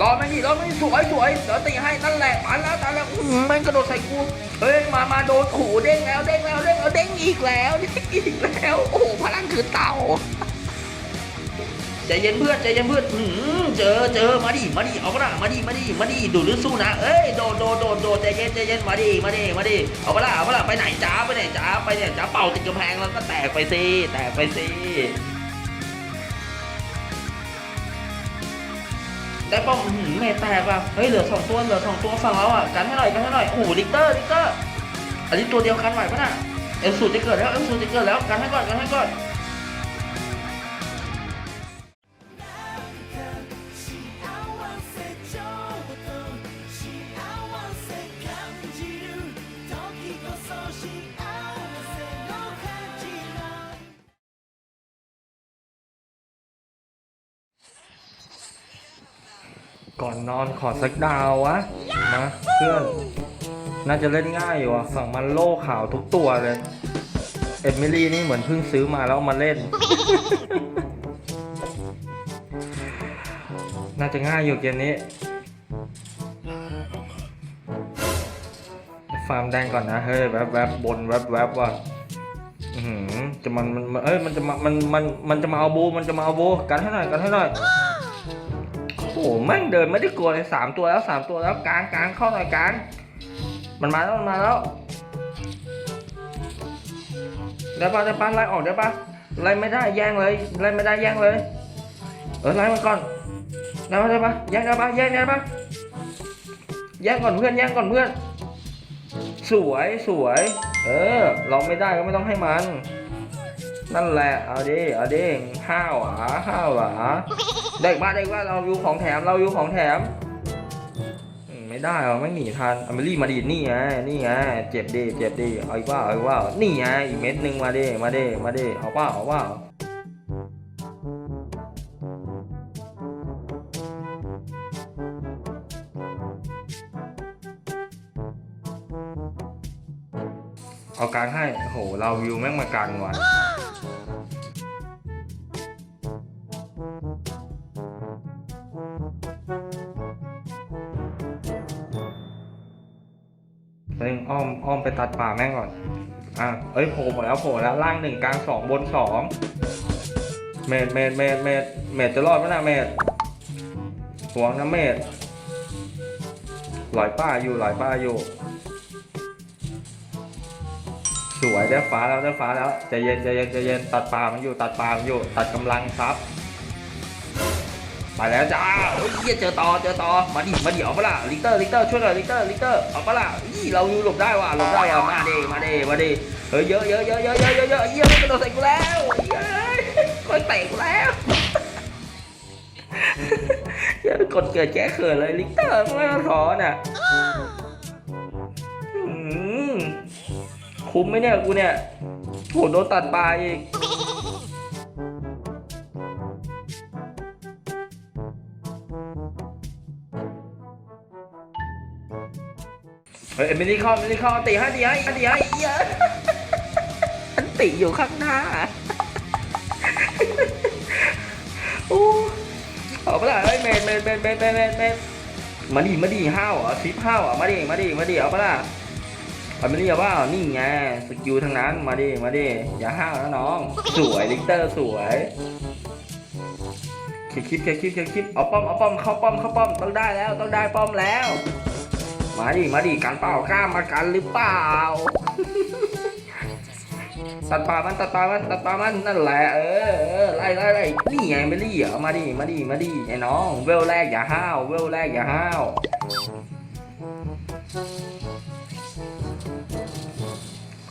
รอไม่ดิรอไม่สวยสวยเดี๋ยวตีให้นั่นแหละมาแล้วตาแล้วอื้อหือแม่งกระโดดใส่กูเฮ้ยมามาโดนขู่เด้งแล้วเด้งแล้วเด้งแล้วเด้งอีกแล้วเด้งอีกแล้วโอ้พลังคือเต่าใจเย็นเพื่อนใจเย็นเพื่อนอื้อหือเจอเจอมาดิมาดิเอากระมาดิมาดิมาดิดูดหรือสู้นะเอ้ยโดดโดดโดดโดดใจเย็นใจเย็นมาดิมาดิมาดิเอากระเอากระไปไหนจ้าไปไหนจ้าไปเนี่ยจ้าเป่าติดกำแพงแล้วก็แตกไปสิแตกไปสิ ได้ป้อมหืมเมย์แตกว่ะเฮ้ยเหลือสองตัวเหลือสองตัวฝั่งเราอะกันให้หน่อยกันให้หน่อยโอ้โหลิกเตอร์ลิกเตอร์อันนี้ตัวเดียวกันไหวปะน่ะเอลสูตรจะเกิดแล้วเอลสูตรจะเกิดแล้วกันให้ก่อนกันให้ก่อน ก่อนนอนขอสักดาววะนะเพื่อน น่าจะเล่นง่ายอยู่อะฝั่งมันโล่ขาวทุกตัวเลย เอมิลี่นี่เหมือนเพิ่งซื้อมาแล้วมาเล่น น่าจะง่ายอยู่เกมนี้ ฟาร์มแดงก่อนนะ เฮ้ยแวบแวบบนแวบแวบว่ะอื้อหือจะมันมันเอ้ยมันจะมามันมันมันจะมาเอาบูมันจะมาเอาบูกันให้หน่อยกันให้หน่อย หแม่งเดินไม่ได้กลัวเลยสามตัวแล้วสามตัวแล้วกลางกลางเข้าหน่อยกลางมันมาแล้วมันมาแล้วได้ปะได้ปะไล่ออกได้ปะไล่ไม่ได้แย่งเลยไล่ไม่ได้แย่งเลยเออไล่มันก่อนได้ปะได้ปะแย่งได้ปะแย่งได้ปะแย่งก่อนเพื่อนแย่งก่อนเพื่อน สวยสวย เออ เราไม่ได้ก็ไม่ต้องให้มัน นั่นแหละเอาดิเอาดิห้าวหรอห้าวหรอ เด็กมาเด็กว่าเราอยู่ของแถมเราอยู่ของแถม ไม่ได้หรอไม่หนีทันอเมลี่มาดินี่ไงนี่ไงเจ็บดิเจ็บดิเอาอีกว่าเอาอีกว่านี่ไงอีกเม็ดหนึ่งมาดิมาดิมาดิเอาว่าเอาว่าเอากลางให้โอ้โหเราวิวแม่งมากลางว่ะ ตัดป่าแม่งก่อน อะ เอ้ยโผล่หมดแล้วโผล่แล้วล่างหนึ่งกลางสองบนสองเมดเมดเมดเมดเมดจะรอดไหมนะเมดห่วงนะเมดหลอยป้าอยู่หลอยป้าอยู่ สวยได้ฟ้าแล้วได้ฟ้าแล้วใจเย็นใจเย็นใจเย็นตัดป่ามันอยู่ตัดป่ามันอยู่ ตัดกำลังซับ ไปแล้วจ้าเฮ้ยเหี้ยเจอต่อเจอต่อมาดิมาดิเอาปะล่ะลิกเตอร์ลิกเตอร์ช่วยหน่อยลิกเตอร์ลิกเตอร์เอาปะล่ะอี้เราอยู่หลบได้ว่ะหลบได้ว่ะมาดิมาดิมาดิเฮ้ยเยอะเยอะเยอะเยอะเยอะเยอะเยอะเยมันกระโดดใส่กูแล้วเฮ้ยคอยเตะกูแล้วเหี้ยกดเกิดแก้เขินเลยลิกเตอร์ไม่ต้องถอนอะคุ้มไหมเนี่ยกูเนี่ยโหโดนตัดปลายอีก ฮ้ยไม่ได้เข้าไม่ได้เข้าตีให้ตีให้ตีให้เหี้ยอะอันติอยู่ข้างหน้าโอ้เอาไปละเฮ้ยเมนเมนเมนเมนเมนเมนเมนมาดิมาดิห้าวเหรอซิปห้าวเหรอมาดิมาดิมาดิเอาไปละเอาไม่ได้เอาว่านี่ไงสกิลทั้งนั้นมาดิมาดิอย่าห้าวนะน้อง สวยลิกเตอร์สวยเคลียร์คลิปเคลียร์คลิปเคลียร์คลิปเอาป้อมเอาป้อมเข้าป้อมเข้าป้อมต้องได้แล้วต้องได้ป้อมแล้ว มาดิมาดิกันเปล่ากล้ามากันหรือเปล่า ตัดปลามันตัดปลามันตัดปลามันนั่นแหละเออเออไล่ไล่ไล่นี่ไงไม่รีเหรอมาดิมาดิมาดิไอ้น้อง เวลแรกอย่าห้าวเวลแรกอย่าห้าว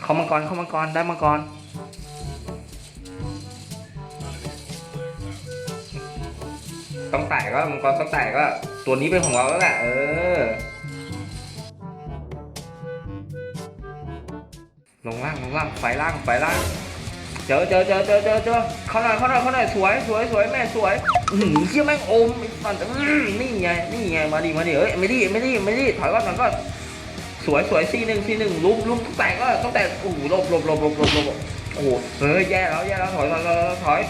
เข้ามังกรเข้ามังกรได้มังกรต้องแตกก็มังกรต้องแตกก็ตัวนี้เป็นของเราแล้วแหละเออ ลงล่างลงล่างไฟล่างไฟล่างเจอเจอเจอเจอเจอเจอเข้าหน่อยเข้าหน่อยเข้าหน่อยสวยสวยสวยแม่สวยหือเชี่ยแม่งอมไอ้สัตว์อื้อนี่ไงนี่ไงมาดิมาดิเอ้ยไม่ดิไม่ดิไม่ดิถอยก่อนถอยก่อนสวยสวยซีหนึ่งซีหนึ่งลุมลุมต้งแตกก็ต้องแตกโอ้โหลบลบลบลบลบลบโอ้โหเฮ้ยแย่แล้วแย่แล้วถอยถอยถอย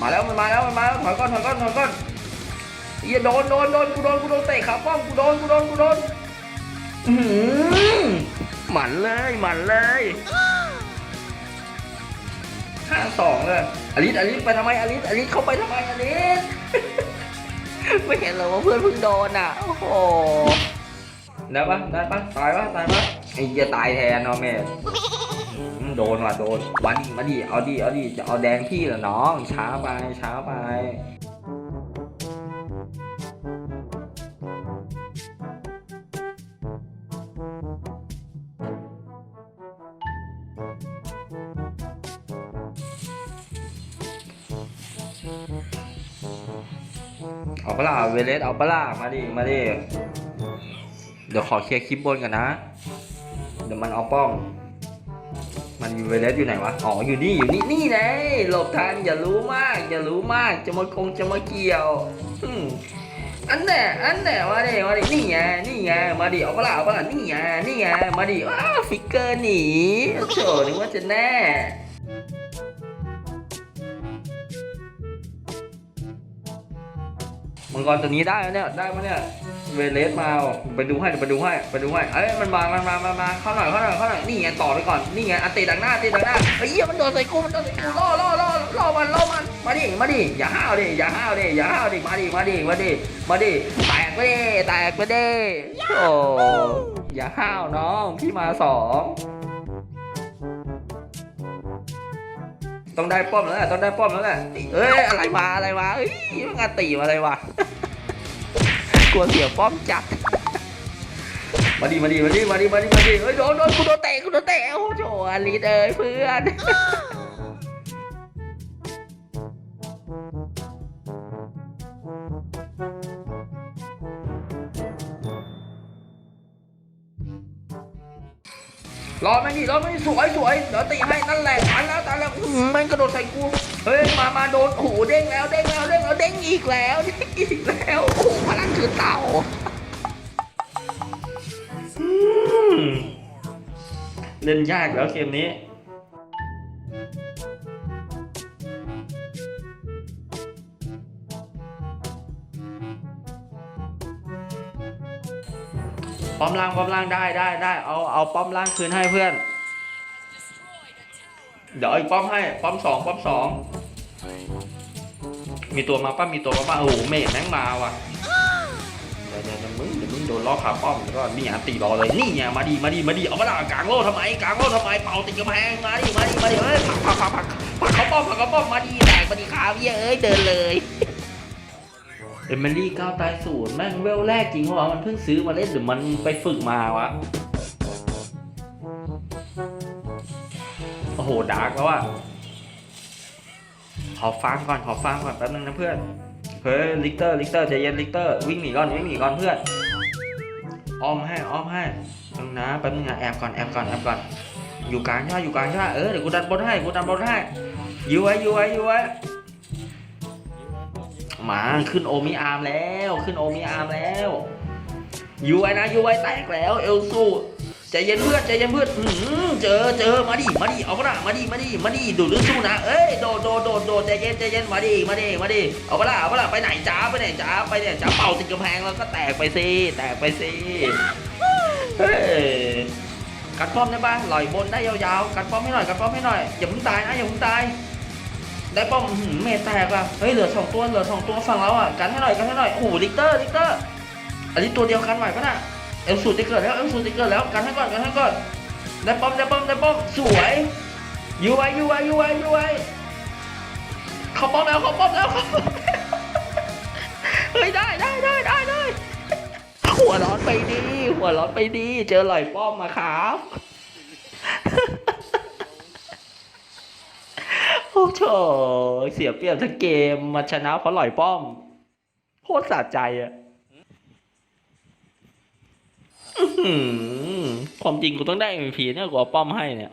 มาแล้วมันมาแล้วมันมาแล้วถอยก่อนถอยก่อนถอยก่อนเหี้ยโดนโดนโดนกูโดนกูโดนเตะขาป้อมกูโดนกูโดนกูโดนอื้อ หือหมันเลยหมันเลยห้าสองเลยอลิสอลิสไปทำไมอลิสอลิสเข้าไปทำไมอลิสไม่เห็นเหรอว่าเพื่อนเพิ่งโดนอะโอ้โหได้ปะได้ปะตายปะตายปะไอ้เหี้ยตายแทนเนาะแม่อืมโดนว่ะโดนมาดิมาดิเอาดิเอาดิจะเอาแดงพี่เหรอน้องช้าไปช้าไป เอาปะล่ะเวเลสเอาปะล่ะมาดิ มาดิ เดี๋ยวขอเคลียร์คลิปบนกันนะ เดี๋ยวมันเอาป้อมมันอยู่เวเลสอยู่ไหนวะ อ๋อ อยู่นี่ อยู่นี่ นี่ไงหลบทัน อย่ารู้มาก อย่ารู้มาก จะมาคงจะมาเกี่ยวอันแน่อันแน่มาดิ มาดิ นี่ไง นี่ไง มาดิ เอาปะล่ะเอาปะล่ะนี่ไง นี่ไง มาดิว้าฟิกเกอร์หนีโอ้โหนึกว่าจะแน่ มังกรตัวนี้ได้แล้วเนี่ยได้มาเนี่ยเวเลสมาไปดูให้ไปดูให้ไปดูให้เอ้ยมันมามันมามันมาเข้าหน่อยเข้าหน่อยเข้าหน่อยนี่ไงต่อไปก่อนนี่ไงอันตีดังหน้าตีดังหน้าเฮ้ยเหี้ยมันโดนใส่กูมันโดนใส่กูล่อล่อล่อล่อมันล่อมันมาดิมาดิอย่าห้าวดิอย่าห้าวดิอย่าห้าวดิมาดิมาดิมาดิมาดิแตกไปดิแตกไปดิโอ้อย่าห้าวน้องพี่มาสอง ต้องได้ป้อมแล้วแหละต้องได้ป้อมแล้วแหละเอ้ยอะไรมาอะไรมาเอ้ยมันงานตีอะไรวะกลัวเสียป้อมจัดมาดีมาดีมาดีมาดีมาดีมาดีเฮ้ยโดนโดนกูโดนเตะกูโดนเตะโอ้โหอลิสเอ้ยเพื่อน รอมันดิรอมันดิสวยสวยเดี๋ยวตีให้นั่นแหละตายแล้วตายแล้วอื้อหือมันกระโดดใส่กูเฮ้ยมามาโดนโอ้โหเด้งแล้วเด้งแล้วเด้งแล้วเด้งอีกแล้วเด้งอีกแล้วโอ้โหพลังคือเต่า เล่นยากแล้วเกมนี้ ป้อมล่างป้อมล่างได้ได้ได้เอาเอาป้อมล่างคืนให้เพื่อน เดี๋ยวอีกป้อมให้ป้อมสองป้อมสองมีตัวมาป้ามีตัวมาป้าโอ้โหเมฆแม่งมาว่ะเดี๋ยวเดี๋ยวมึงเดี๋ยวมึงโดนล้อขาป้อมแล้วก็นี่อันตีรอเลยนี่ไงมาดีมาดีมาดีเอามาด่ากลางโลทำไมกลางโลทำไมเป่าติดกระแพงมาดิมาดิมาดิเอ้ยผักผักผักผักผักเขาป้อมผักเขาป้อมมาดีแตกมาดีขาเบี้ยเอ้ยเดินเลย เอมิลี่ก้าวตายศูนย์แม่งเวลแรกจริงเหรอวะมันเพิ่งซื้อมาเล่นหรือมันไปฝึกมาวะ โอ้โห ดาร์กแล้วอะขอฟังก่อน ขอฟังก่อนแป๊บนึงนะเพื่อน เฮ้ย ลิกเตอร์ ลิกเตอร์ใจเย็นลิกเตอร์ วิ่งหนีก่อน วิ่งหนีก่อนเพื่อน อ้อมให้ อ้อมให้แป๊บนึงนะแป๊บนึงนะแอบก่อน แอบก่อน แอบก่อน อยู่กลางใช่ปะอยู่กลางใช่ปะเออ เดี๋ยวกูดันบนให้ กูดันบนให้ยื้อไว้ยื้อไว้ยื้อไว้ มาขึ้นโอมิอาร์มแล้ว ขึ้นโอมิอาร์มแล้วยูไว้นะยูไว้แตกแล้ว เอลซูใจเย็นเพื่อนใจเย็นเพื่อนเจอเจอมาดิมาดิเอาปะละมาดิมาดิมาดิดูดหรือสู้นะเอ้ยโดดโดดโดดโดดใจเย็นใจเย็นมาดิมาดิมาดิเอาปะละเอาปะละไปไหนจ้าไปไหนจ้าไปเนี่ยจ้าเป่าติดกำแพงแล้วก็แตกไปสิแตกไปสิเฮ้ยกัดป้อมได้ปะลอยบนได้ยาวๆกัดป้อมให้หน่อยกัดป้อมให้หน่อยอย่าเพิ่งตายนะอย่าเพิ่งตาย ได้ป้อมหือเมทแตกอะเฮ้ยเหลือสองตัวเหลือสองตัวฝั่งเราอะกันให้หน่อยกันให้หน่อยโอ้โหลิกเตอร์ลิกเตอร์อันนี้ตัวเดียวกันไหวปะน่ะเอลสูตรจะเกิดแล้วเอลสูตรจะเกิดแล้วกันให้ก่อนกันให้ก่อนได้ป้อมได้ป้อมได้ป้อมสวยยูไวยูไวยูไวยูไวเขาป้อมแล้วเขาป้อมแล้วเขาป้อมเฮ้ยได้ได้ได้ได้ได้หัวร้อนไปดี หัวร้อนไปดี เจอหลอยป้อมมาครับ โอ้โหเสียเปรียบทั้งเกมมาชนะเพราะหลอยป้อมโคตรสะใจอะความจริงกูต้องได้ MVP เนี่ยกูเอาป้อมให้เนี่ย